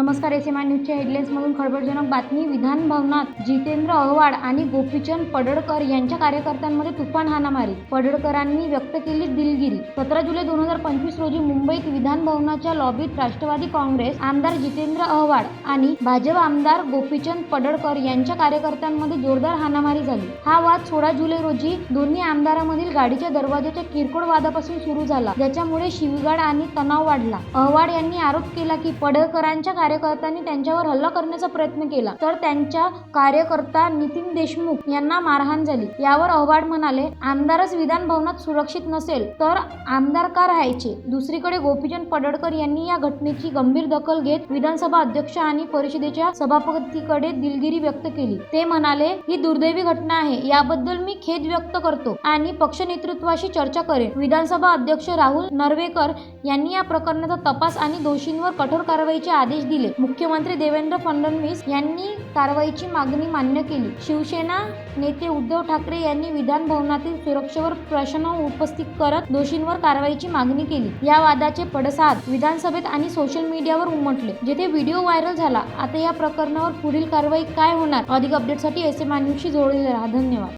नमस्कार S M I न्यूजच्या हेडलाईन्समधून खळबळजनक बातमी. विधान भवनात जितेंद्र अहवाड आणि गोपीचंद पडळकर यांच्या कार्यकर्त्यांमध्ये तुफान हाणामारी. पडळकरांनी व्यक्त केली दिलगिरी. सतरा जुलै दोन हजार पंचवीस रोजी मुंबईत विधान भवनाच्या लॉबीत राष्ट्रवादी काँग्रेस आमदार जितेंद्र अहवाड आणि भाजप आमदार गोपीचंद पडळकर यांच्या कार्यकर्त्यांमध्ये जोरदार हाणामारी झाली. हा वाद सोळा जुलै रोजी दोन्ही आमदारांमधील गाडीच्या दरवाजाच्या किरकोळ वादापासून सुरू झाला ज्याच्यामुळे शिवगाड आणि तणाव वाढला. अहवाड यांनी आरोप केला की पडळकरांच्या कार्यकर्त्यांनी त्यांच्यावर हल्ला करण्याचा प्रयत्न केला. तर त्यांच्या कार्यकर्ता नितीन देशमुख यांना मारहाण झाली. यावर अहवाड म्हणाले आमदारच विधान भवनात सुरक्षित नसेल तर आमदार का राहायचे? दुसरीकडे गोपीचंद पडळकर यांनी या घटनेची गंभीर दखल घेत विधानसभा अध्यक्ष आणि परिषदेच्या सभापतीकडे दिलगिरी व्यक्त केली. ते म्हणाले ही दुर्दैवी घटना आहे. याबद्दल मी खेद व्यक्त करतो आणि पक्ष नेतृत्वाशी चर्चा करेन विधानसभा अध्यक्ष राहुल नर्वेकर यांनी या प्रकरणाचा तपास आणि दोषींवर कठोर कारवाईचे आदेश दिले. दिले. मुख्यमंत्री देवेंद्र फडणवीस यांनी कारवाईची मागणी मान्य केली. शिवसेना नेते उद्धव ठाकरे यांनी विधान भवनातील सुरक्षेवर प्रश्न उपस्थित करत दोषींवर कारवाईची मागणी केली. या वादाचे पडसाद विधानसभेत आणि सोशल मीडियावर उमटले. जेथे व्हिडिओ व्हायरल झाला आता या प्रकरणावर पुढील कारवाई काय होणार? अधिक अपडेटसाठी एस एम न्यूजशी जोडलेले राहा. धन्यवाद.